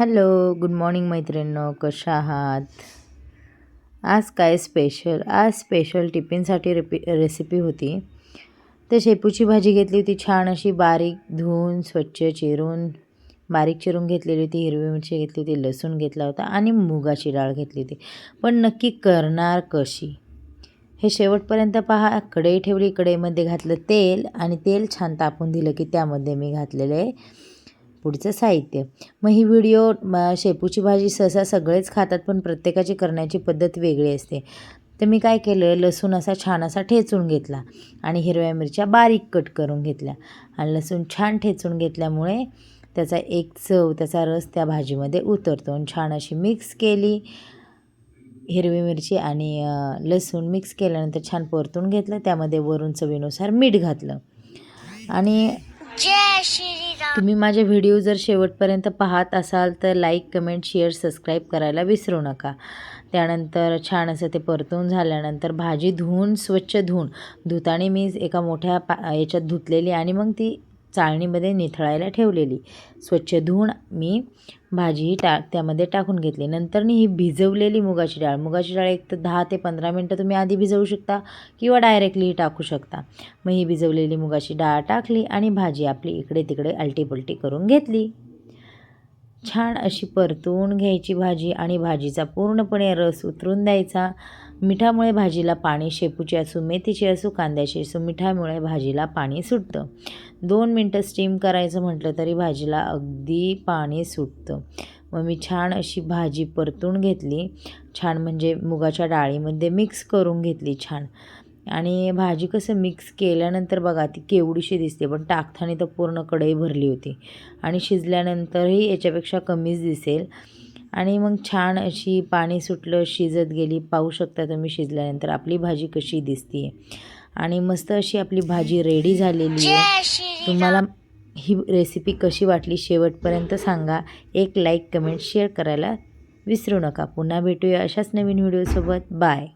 Hello good morning मैत्रिणींनो कशा आहात? आज काय स्पेशल? आज स्पेशल टिफिनसाठी रेपि रेसिपी होती. तर शेपूची भाजी घेतली होती छान अशी बारीक धुवून स्वच्छ चिरून बारीक चिरून घेतलेली होती हिरवी मिरची घेतली होती लसूण घेतला होता आणि मुगाची डाळ घेतली होती. पण नक्की करणार कशी? हे शेवटपर्यंत पहा. कढई ठेवली कढईमध्ये घातलं तेल आणि तेल छान तापून दिलं की त्यामध्ये मी घातलेले पुढचं साहित्य. मग ही व्हिडिओ शेपूची भाजी सहसा सगळेच खातात पण प्रत्येकाची करण्याची पद्धत वेगळी असते. तर मी काय केलं लसूण असा छान असा ठेचून घेतला आणि हिरव्या मिरच्या बारीक कट करून घेतल्या. आणि लसूण छान ठेचून घेतल्यामुळे त्याचा एक चव त्याचा रस त्या भाजीमध्ये उतरतो. आणि छान अशी मिक्स केली हिरवी मिरची आणि लसूण मिक्स केल्यानंतर छान परतून घेतलं. त्यामध्ये वरून चवीनुसार मीठ घातलं. आणि जय तुम्ही माझे व्हिडिओ जर शेवटपर्यंत पाहत असाल तर लाईक कमेंट शेअर सबस्क्राईब करायला विसरू नका. त्यानंतर छान असं ते परतून झाल्यानंतर भाजी धुवून स्वच्छ धुवून धुताने मी एका मोठ्या पा याच्यात धुतलेली आणि मग ती चाळणीमध्ये निथळायला ठेवलेली. स्वच्छ धुवून मी भाजी टा त्यामध्ये टाकून घेतली. नंतरनी ही भिजवलेली मुगाची डाळ. मुगाची डाळ एक तर दहा ते पंधरा मिनटं तुम्ही आधी भिजवू शकता किंवा डायरेक्टली टाकू शकता. मग ही भिजवलेली मुगाची डाळ टाकली आणि भाजी आपली इकडे तिकडे अलटीपलटी करून घेतली. छान अशी परतून घ्यायची भाजी आणि भाजीचा पूर्णपणे रस उतरून द्यायचा. मिठामुळे भाजीला पाणी शेपूची असू मेथीची असू कांद्याची असू मिठामुळे भाजीला पाणी सुटतं. दोन मिनटं स्टीम करायचं म्हटलं तरी भाजीला अगदी पाणी सुटतं. मग मी छान अशी भाजी परतून घेतली. छान म्हणजे मुगाच्या डाळीमध्ये मिक्स करून घेतली छान. आणि भाजी कसं मिक्स केल्यानंतर बघा ती केवढीशी दिसते. पण टाकताना तर पूर्ण कढई भरली होती. आणि शिजल्यानंतरही याच्यापेक्षा कमीच दिसेल. आणि मग छान अशी पाणी सुटलं शिजत गेली. पाहू शकता तुम्ही शिजल्यानंतर आपली भाजी कशी दिसते आणि मस्त अशी आपली भाजी रेडी झालेली आहे. तुम्हाला ही रेसिपी कशी वाटली शेवटपर्यंत सांगा. एक लाईक कमेंट शेअर करायला विसरू नका. पुन्हा भेटूया अशाच नवीन व्हिडिओसोबत बाय